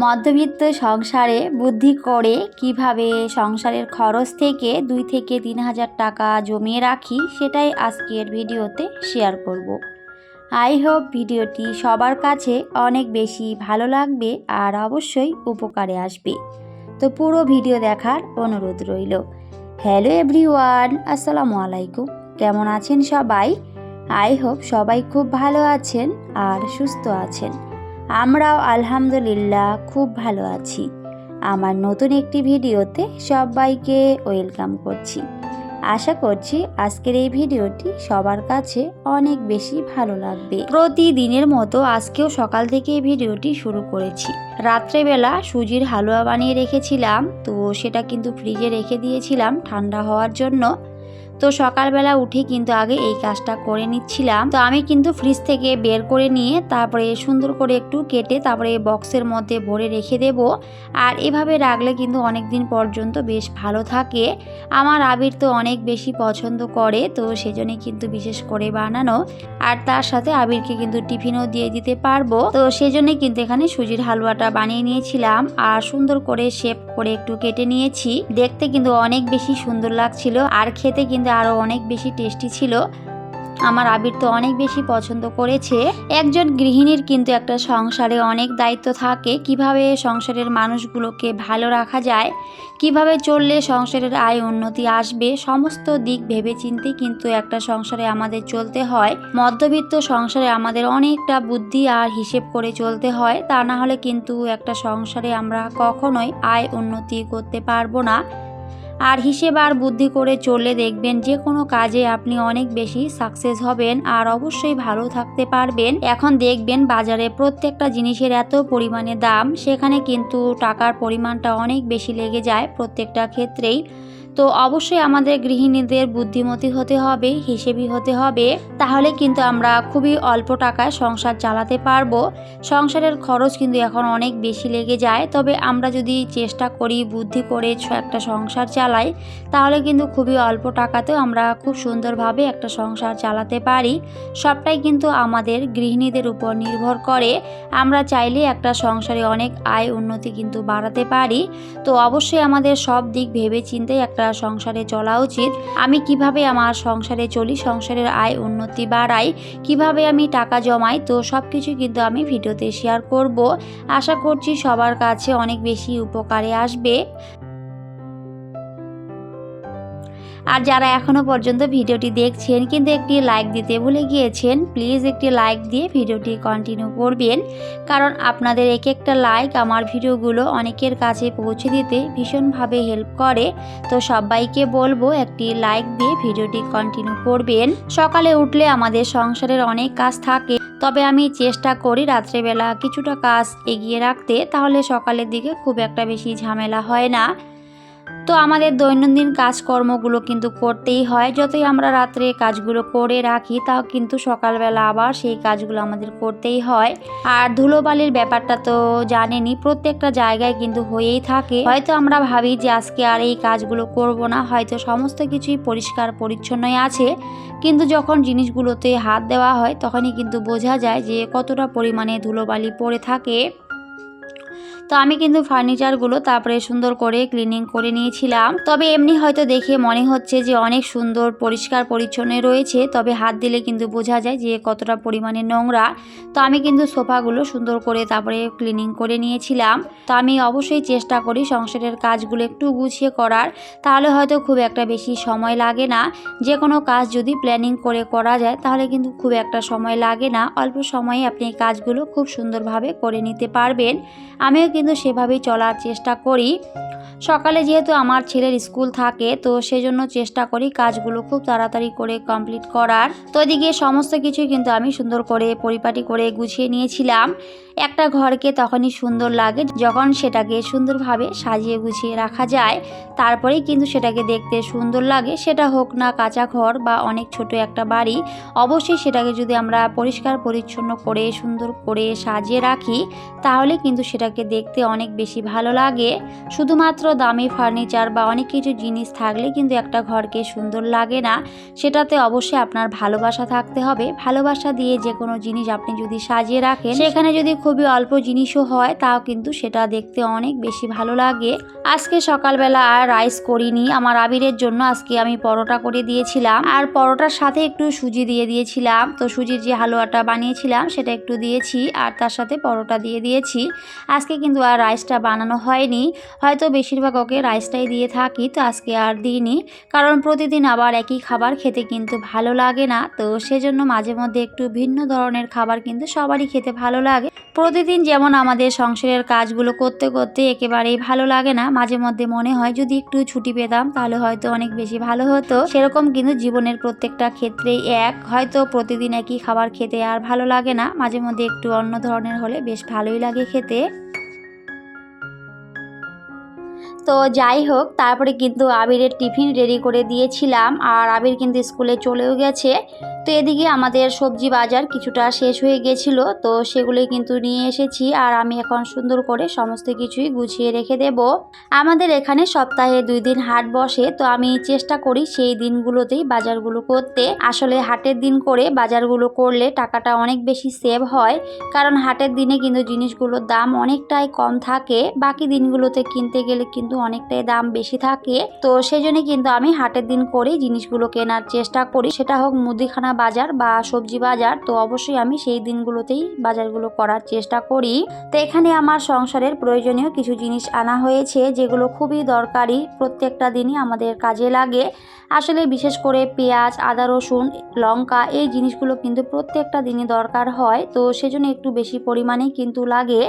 মধ্যবিত্ত সংসারে বুদ্ধি করে কীভাবে সংসারের খরচ থেকে দুই থেকে তিন হাজার টাকা জমিয়ে রাখি, সেটাই আজকের ভিডিওতে শেয়ার করব। আই হোপ ভিডিওটি সবার কাছে অনেক বেশি ভালো লাগবে আর অবশ্যই উপকারে আসবে। তো পুরো ভিডিও দেখার অনুরোধ রইল। হ্যালো এভরিওয়ান আসসালামু আলাইকুম। কেমন আছেন সবাই? আই হোপ সবাই খুব ভালো আছেন আর সুস্থ আছেন। আমরাও আলহামদুলিল্লাহ খুব ভালো আছি। আমার নতুন একটি ভিডিওতে সবাইকে ওয়েলকাম করছি। আশা করছি আজকের এই ভিডিওটি সবার কাছে অনেক বেশি ভালো লাগবে। প্রতিদিনের মতো আজকেও সকাল থেকে এই ভিডিওটি শুরু করেছি। রাত্রেবেলা সুজির হালুয়া বানিয়ে রেখেছিলাম, তো সেটা কিন্তু ফ্রিজে রেখে দিয়েছিলাম ঠান্ডা হওয়ার জন্য। তো সকালবেলা উঠে কিন্তু আগে এই কাজটা করে নিচ্ছিলাম। তো আমি কিন্তু ফ্রিজ থেকে বের করে নিয়ে তারপরে সুন্দর করে একটু কেটে তারপরে বক্সের মধ্যে ভরে রেখে দেব। আর এভাবে রাখলে কিন্তু অনেক দিন পর্যন্ত বেশ ভালো থাকে। আমার আবির তো অনেক বেশি পছন্দ করে, তো সেজন্যই কিন্তু বিশেষ করে বানানো। আর তার সাথে আবিরকে কিন্তু টিফিনও দিয়ে দিতে পারব। তো সেজন্যই কিন্তু এখানে সুজির হালুয়াটা বানিয়ে নিয়েছিলাম। আর সুন্দর করে শেপ করে একটু কেটে নিয়েছি। দেখতে কিন্তু অনেক বেশি সুন্দর লাগছিল। আর খেতে কিন্তু আরও অনেক বেশি টেস্টি ছিল। আমার আবির তো অনেক বেশি পছন্দ করেছে। একজন গৃহিণীর কিন্তু একটা সংসারে অনেক দায়িত্ব থাকে। কীভাবে সংসারের মানুষগুলোকে ভালো রাখা যায়, কীভাবে চললে সংসারের আয় উন্নতি আসবে, সমস্ত দিক ভেবেচিন্তে কিন্তু একটা সংসারে আমাদের চলতে হয়। মধ্যবিত্ত সংসারে আমাদের অনেকটা বুদ্ধি আর হিসেব করে চলতে হয়। তা না হলে কিন্তু একটা সংসারে আমরা কখনোই আয় উন্নতি করতে পারব না। আর হিসেব আর বুদ্ধি করে চললে দেখবেন যে কোনো কাজে আপনি অনেক বেশি সাকসেস হবেন আর অবশ্যই ভালো থাকতে পারবেন। এখন দেখবেন বাজারে প্রত্যেকটা জিনিসের এত পরিমাণে দাম, সেখানে কিন্তু টাকার পরিমাণটা অনেক বেশি লেগে যায় প্রত্যেকটা ক্ষেত্রেই। তো অবশ্যই আমাদের গৃহিণীদের বুদ্ধিমতী হতে হবে, হিসেবি হতে হবে। তাহলে কিন্তু আমরা খুবই অল্প টাকায় সংসার চালাতে পারব। সংসারের খরচ কিন্তু এখন অনেক বেশি লেগে যায়। তবে আমরা যদি চেষ্টা করি, বুদ্ধি করে একটা সংসার চালাই, তাহলে কিন্তু খুবই অল্প টাকাতেও আমরা খুব সুন্দরভাবে একটা সংসার চালাতে পারি। সবটাই কিন্তু আমাদের গৃহিণীদের উপর নির্ভর করে। আমরা চাইলে একটা সংসারে অনেক আয় উন্নতি কিন্তু বাড়াতে পারি। তো অবশ্যই আমাদের সব দিক ভেবে চিন্তে একটা সংসারে চলা উচিত। আমি কীভাবে আমার সংসারে চলি, সংসারের আয় উন্নতি বাড়াই, কীভাবে আমি টাকা জমাই, তো সব কিছু কিন্তু আমি ভিডিওতে শেয়ার করব। আশা করছি সবার কাছে অনেক বেশি উপকারে আসবে। আর যারা এখনও পর্যন্ত ভিডিওটি দেখছেন, কিন্তু একটি লাইক দিতে ভুলে গিয়েছেন প্লিজ একটি লাইক দিয়ে ভিডিওটি কন্টিনিউ করবেন। কারণ আপনাদের এক একটা লাইক আমার ভিডিওগুলো অনেকের কাছে পৌঁছে দিতে ভীষণভাবে হেল্প করে। তো সবাইকে বলব, একটি লাইক দিয়ে ভিডিওটি কন্টিনিউ করবেন। সকালে উঠলে আমাদের সংসারের অনেক কাজ থাকে। তবে আমি চেষ্টা করি রাত্রেবেলা কিছুটা কাজ এগিয়ে রাখতে, তাহলে সকালের দিকে খুব একটা বেশি ঝামেলা হয় না। তো আমাদের দৈনন্দিন কাজকর্মগুলো কিন্তু করতেই হয়। যতই আমরা রাত্রে কাজগুলো করে রাখি, তাও কিন্তু সকালবেলা আবার সেই কাজগুলো আমাদের করতেই হয়। আর ধুলোবালির ব্যাপারটা তো জানেনই, প্রত্যেকটা জায়গায় কিন্তু হয়েই থাকে। হয়তো আমরা ভাবি যে আজকে আর এই কাজগুলো করব না, হয়তো সমস্ত কিছুই পরিষ্কার পরিচ্ছন্নই আছে। কিন্তু যখন জিনিসগুলোতে হাত দেওয়া হয়, তখনই কিন্তু বোঝা যায় যে কতটা পরিমাণে ধুলোবালি পড়ে থাকে। তো আমি কিন্তু ফার্নিচারগুলো তারপরে সুন্দর করে ক্লিনিং করে নিয়েছিলাম। তবে এমনি হয়তো দেখে মনে হচ্ছে যে অনেক সুন্দর, পরিষ্কার, পরিচ্ছন্ন রয়েছে। তবে হাত দিলে কিন্তু বোঝা যায় যে কতটা পরিমাণে নোংরা। তো আমি কিন্তু সোফাগুলো সুন্দর করে তারপরে ক্লিনিং করে নিয়েছিলাম। তো আমি অবশ্যই চেষ্টা করি সংসারের কাজগুলো একটু গুছিয়ে করার। তাহলে হয়তো খুব একটা বেশি সময় লাগে না। যে কোনো কাজ যদি প্ল্যানিং করে করা যায়, তাহলে কিন্তু খুব একটা সময় লাগে না। অল্প সময়ে আপনি এই কাজগুলো খুব সুন্দরভাবে করে নিতে পারবেন। আমিও কিন্তু সেভাবেই চলার চেষ্টা করি। সকালে যেহেতু আমার ছেলের স্কুল থাকে, তো সেজন্য চেষ্টা করি কাজগুলো খুব তাড়াতাড়ি করে কমপ্লিট করার। তো এদিকে সমস্ত কিছুই কিন্তু আমি সুন্দর করে পরিপাটি করে গুছিয়ে নিয়েছিলাম। একটা ঘরকে তখনই সুন্দর লাগে যখন সেটাকে সুন্দরভাবে সাজিয়ে গুছিয়ে রাখা যায়। তারপরেই কিন্তু সেটাকে দেখতে সুন্দর লাগে। সেটা হোক না কাঁচা ঘর বা অনেক ছোট একটা বাড়ি, অবশ্যই সেটাকে যদি আমরা পরিষ্কার পরিচ্ছন্ন করে সুন্দর করে সাজিয়ে রাখি, তাহলে কিন্তু সেটাকে সংসারকে দেখতে অনেক বেশি ভালো লাগে। শুধুমাত্র দামি ফার্নিচার বা অনেক কিছু জিনিস থাকলে কিন্তু একটা ঘরকে সুন্দর লাগে না। সেটাতে অবশ্যই আপনার ভালোবাসা থাকতে হবে। ভালোবাসা দিয়ে যে কোনো জিনিস আপনি যদি সাজিয়ে রাখেন, সেখানে যদি খুবই অল্প জিনিসও হয়, তাও কিন্তু সেটা দেখতে অনেক বেশি ভালো লাগে। আজকে সকালবেলা আর রাইস করিনি। আমার আবিরের জন্য আজকে আমি পরোটা করে দিয়েছিলাম। আর পরোটার সাথে একটু সুজি দিয়ে দিয়েছিলাম। তো সুজির যে হালুয়াটা বানিয়েছিলাম, সেটা একটু দিয়েছি। আর তার সাথে পরোটা দিয়ে দিয়েছি। আজকে কিন্তু আর রাইসটা বানানো হয়নি। হয়তো বেশিরভাগ ওকে রাইসটাই দিয়ে থাকি, তো আজকে আর দিইনি। কারণ প্রতিদিন আবার একই খাবার খেতে কিন্তু ভালো লাগে না, তো সেজন্য মাঝে মধ্যে একটু ভিন্ন ধরনের খাবার কিন্তু সবারই খেতে ভালো লাগে। প্রতিদিন যেমন আমাদের সংসারের কাজগুলো করতে করতে একেবারেই ভালো লাগে না, মাঝে মধ্যে মনে হয় যদি একটু ছুটি পেতাম তাহলে হয়তো অনেক বেশি ভালো হতো। সেরকম কিন্তু জীবনের প্রত্যেকটা ক্ষেত্রেই এক, হয়তো প্রতিদিন একই খাবার খেতে আর ভালো লাগে না, মাঝে মধ্যে একটু অন্য ধরনের হলে বেশ ভালোই লাগে খেতে। তো যাই হোক, তারপরে কিন্তু আবিরের টিফিন রেডি করে দিয়েছিলাম আর আবির কিন্তু স্কুলে চলেও গেছে। তো এদিকে আমাদের সবজি বাজার কিছুটা শেষ হয়ে গেছিল, তো সেগুলোই কিন্তু নিয়ে এসেছি আর আমি এখন সুন্দর করে সমস্ত কিছুই গুছিয়ে রেখে দেব। আমাদের এখানে সপ্তাহে দুই দিন হাট বসে, তো আমি চেষ্টা করি সেই দিনগুলোতেই বাজারগুলো করতে। আসলে হাটের দিন করে বাজারগুলো করলে টাকাটা অনেক বেশি সেভ হয়, কারণ হাটের দিনে কিন্তু জিনিসগুলোর দাম অনেকটাই কম থাকে, বাকি দিনগুলোতে কিনতে গেলে কিন্তু অনেকটাই দাম বেশি থাকে। তো সেই জন্য কিন্তু আমি হাটের দিন করেই জিনিসগুলো কেনার চেষ্টা করি। সেটা হোক মুদিখানা বাজার বা সবজি বাজার, তো অবশ্যই আমি সেই দিনগুলোতেই বাজারগুলো করার চেষ্টা করি। তো এখানে আমার সংসারের প্রয়োজনীয় কিছু জিনিস আনা হয়েছে, যেগুলো খুবই দরকারি, প্রত্যেকটা দিনই আমাদের কাজে লাগে। আসলে বিশেষ করে পেঁয়াজ, আদা, রসুন, লঙ্কা এই জিনিসগুলো কিন্তু প্রত্যেকটা দিনই দরকার হয়, তো সেজন্য একটু বেশি পরিমাণেই কিন্তু লাগে।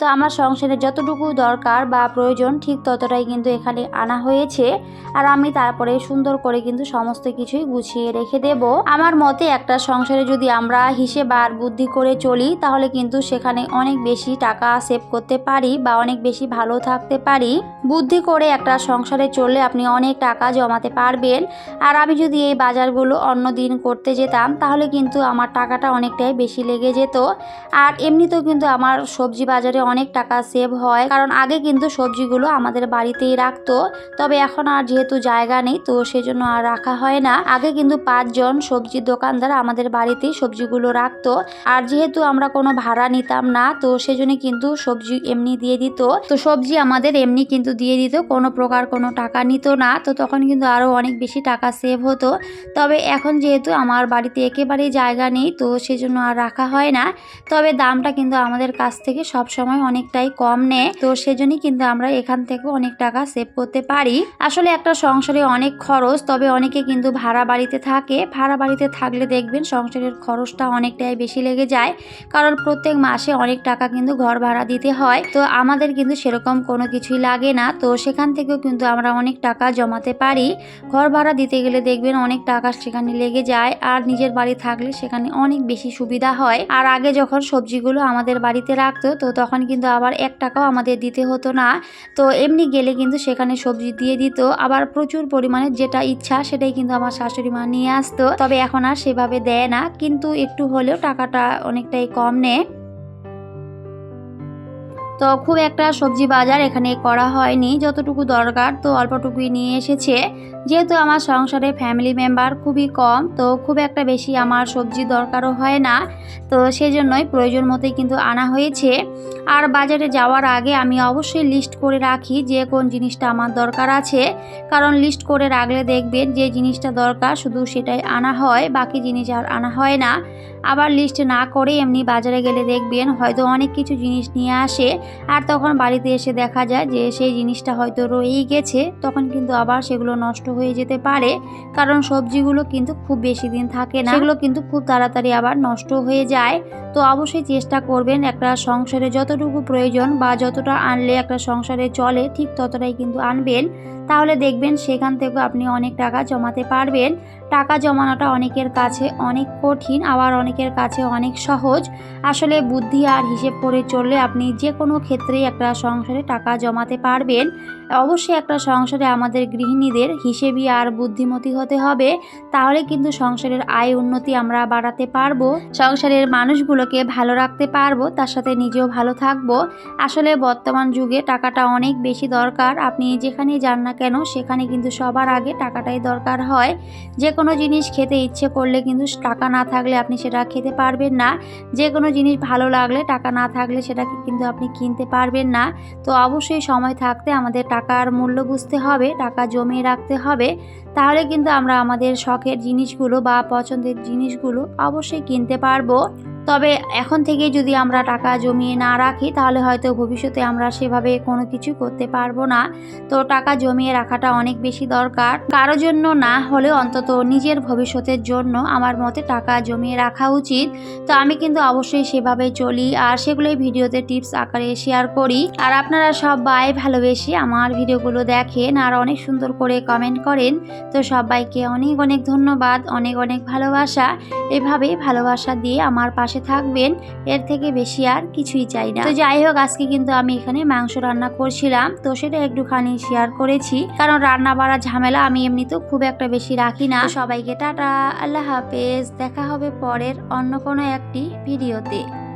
তো আমার সংসারে যতটুকু দরকার বা প্রয়োজন, ঠিক ততটাই কিন্তু এখানে আনা হয়েছে। আর আমি তারপরে সুন্দর করে কিন্তু সমস্ত কিছুই গুছিয়ে রেখে দেব। আমার মতে একটা সংসারে যদি আমরা হিসেব আর বুদ্ধি করে চলি, তাহলে কিন্তু সেখানে অনেক বেশি টাকা সেভ করতে পারি বা অনেক বেশি ভালো থাকতে পারি। বুদ্ধি করে একটা সংসারে চললে আপনি অনেক টাকা জমাতে পারবেন। আর আমি যদি এই বাজারগুলো অন্য দিন করতে যেতাম, তাহলে কিন্তু আমার টাকাটা অনেকটাই বেশি লেগে যেত। আর এমনিতেও কিন্তু আমার সবজি বাজারে অনেক টাকা সেভ হয়। কারণ আগে কিন্তু সবজিগুলো আমাদের বাড়িতেই রাখতো। তবে এখন আর যেহেতু জায়গা নেই, তো সেজন্য আর রাখা হয় না। আগে কিন্তু পাঁচজন সবজির দোকানদার আমাদের বাড়িতেই সবজিগুলো রাখতো। আর যেহেতু আমরা কোনো ভাড়া নিতাম না, তো সেজন্য কিন্তু সবজি এমনি দিয়ে দিত। তো সবজি আমাদের এমনি কিন্তু দিয়ে দিত, কোনো প্রকার কোনো টাকা নিত না। তো তখন কিন্তু আরও অনেক বেশি টাকা সেভ হতো। তবে এখন যেহেতু আমার বাড়িতে একেবারেই জায়গা নেই, তো সেজন্য আর রাখা হয় না। তবে দামটা কিন্তু আমাদের কাছ থেকে সব সময় অনেকটাই কম নেয় তো সেজন্যই কিন্তু আমরা এখান থেকে অনেক টাকা সেভ করতে পারি। আসলে একটা সংসারে অনেক খরচ, তবে অনেকে কিন্তু ভাড়া বাড়িতে থাকে। ভাড়া বাড়িতে থাকলে দেখবেন সংসারের খরচটা অনেকটাই বেশি লেগে যায়। কারণ প্রত্যেক মাসে অনেক টাকা কিন্তু ঘর ভাড়া দিতে হয়। তো আমাদের কিন্তু সেরকম কোনো কিছুই লাগে না। তো সেখান থেকেও কিন্তু আমরা অনেক টাকা জমাতে পারি। ঘর ভাড়া দিতে গেলে দেখবেন অনেক টাকা সেখানে লেগে যায়। আর নিজের বাড়ি থাকলে সেখানে অনেক বেশি সুবিধা হয়। আর আগে যখন সবজিগুলো আমাদের বাড়িতে রাখতো, তো তখন কিন্তু আবার এক টাকাও আমাদের দিতে হতো না। তো এমনি গেলে কিন্তু সেখানে সবজি দিয়ে দিত। আবার প্রচুর পরিমাণে যেটা ইচ্ছা সেটাই কিন্তু আমার শাশুড়ি মা নিয়ে আসতো। তবে এখন আর সেভাবে দেয় না। কিন্তু একটু হলেও টাকাটা অনেকটাই কম নেয়। তো খুব একটা সবজি বাজার এখানে করা হয়নি। যতটুকু দরকার তো অল্পটুকুই নিয়ে এসেছে। যেহেতু আমার সংসারে ফ্যামিলি মেম্বার খুবই কম, তো খুব একটা বেশি আমার সবজি দরকারও হয় না। তো সেই জন্যই প্রয়োজন মতোই কিন্তু আনা হয়েছে। আর বাজারে যাওয়ার আগে আমি অবশ্যই লিস্ট করে রাখি যে কোন জিনিসটা আমার দরকার আছে। কারণ লিস্ট করে রাখলে দেখবেন যে জিনিসটা দরকার, শুধু সেটাই আনা হয়, বাকি জিনিস আর আনা হয় না। আবার লিস্ট না করে এমনি বাজারে গেলে দেখবেন হয়তো অনেক কিছু জিনিস নিয়ে আসে। আর তখন বাড়িতে এসে দেখা যায় যে সেই জিনিসটা হয়তো রয়েই গেছে, তখন কিন্তু আবার সেগুলো নষ্ট হয়ে যেতে পারে। কারণ সবজিগুলো কিন্তু খুব বেশি দিন থাকে না। সেগুলো কিন্তু খুব তাড়াতাড়ি আবার নষ্ট হয়ে যায়। তো অবশ্যই চেষ্টা করবেন একটা সংসারে যতটুকু প্রয়োজন বা যতটা আনলে একটা সংসারে চলে, ঠিক ততটাই কিন্তু আনবেন। তাহলে দেখবেন সেখান থেকেও আপনি অনেক টাকা জমাতে পারবেন। টাকা জমানোটা অনেকের কাছে অনেক কঠিন, আবার অনেকের কাছে অনেক সহজ। আসলে বুদ্ধি আর হিসেব করে চললে আপনি যে কোনো ক্ষেত্রেই একটা সংসারে টাকা জমাতে পারবেন। অবশ্যই একটা সংসারে আমাদের গৃহিণীদের হিসেবি আর বুদ্ধিমতী হতে হবে, তাহলে কিন্তু সংসারের আয় উন্নতি আমরা বাড়াতে পারব। সংসারের মানুষগুলোকে ভালো রাখতে পারব, তার সাথে নিজেও ভালো থাকব। আসলে বর্তমান যুগে টাকাটা অনেক বেশি দরকার, আপনি যেখানে যান না কেন, সেখানে কিন্তু সবার আগে টাকাটাই দরকার হয়। যে কোনো জিনিস খেতে ইচ্ছে করলে কিন্তু টাকা না থাকলে আপনি সেটা খেতে পারবেন না। যে কোনো জিনিস ভালো লাগলে টাকা না থাকলে সেটাকে কিন্তু আপনি কিনতে পারবেন না। তো অবশ্যই সময় থাকতে আমাদের টাকার মূল্য বুঝতে হবে, টাকা জমিয়ে রাখতে হবে। তাহলে কিন্তু আমরা আমাদের শখের জিনিসগুলো বা পছন্দের জিনিসগুলো অবশ্যই কিনতে পারব। তবে এখন থেকে যদি আমরা টাকা জমিয়ে না রাখি, তাহলে হয়তো ভবিষ্যতে আমরা সেভাবে কোনো কিছু করতে পারব না। তো টাকা জমিয়ে রাখাটা অনেক বেশি দরকার। কারও জন্য না হলেও অন্তত নিজের ভবিষ্যতের জন্য আমার মতে টাকা জমিয়ে রাখা উচিত। তো আমি কিন্তু অবশ্যই সেভাবে চলি আর সেগুলোই ভিডিওতে টিপস আকারে শেয়ার করি। আর আপনারা সবাই ভালোবেসে আমার ভিডিওগুলো দেখেন আর অনেক সুন্দর করে কমেন্ট করেন। তো সবাইকে অনেক অনেক ধন্যবাদ, অনেক অনেক ভালোবাসা। এভাবেই ভালোবাসা দিয়ে আমার পাশে থাকবেন, এর থেকে বেশি আর কিছুই চাই না। তো যাই হোক, আজকে কিন্তু আমি এখানে মাংস রান্না করছিলাম। তো সেটা একটুখানি শেয়ার করেছি। কারণ রান্না বাড়া ঝামেলা আমি এমনিতেও খুব একটা বেশি রাখি না। সবাইকে টাটা, আল্লাহ হাফেজ। দেখা হবে পরের অন্য কোনো একটি ভিডিওতে।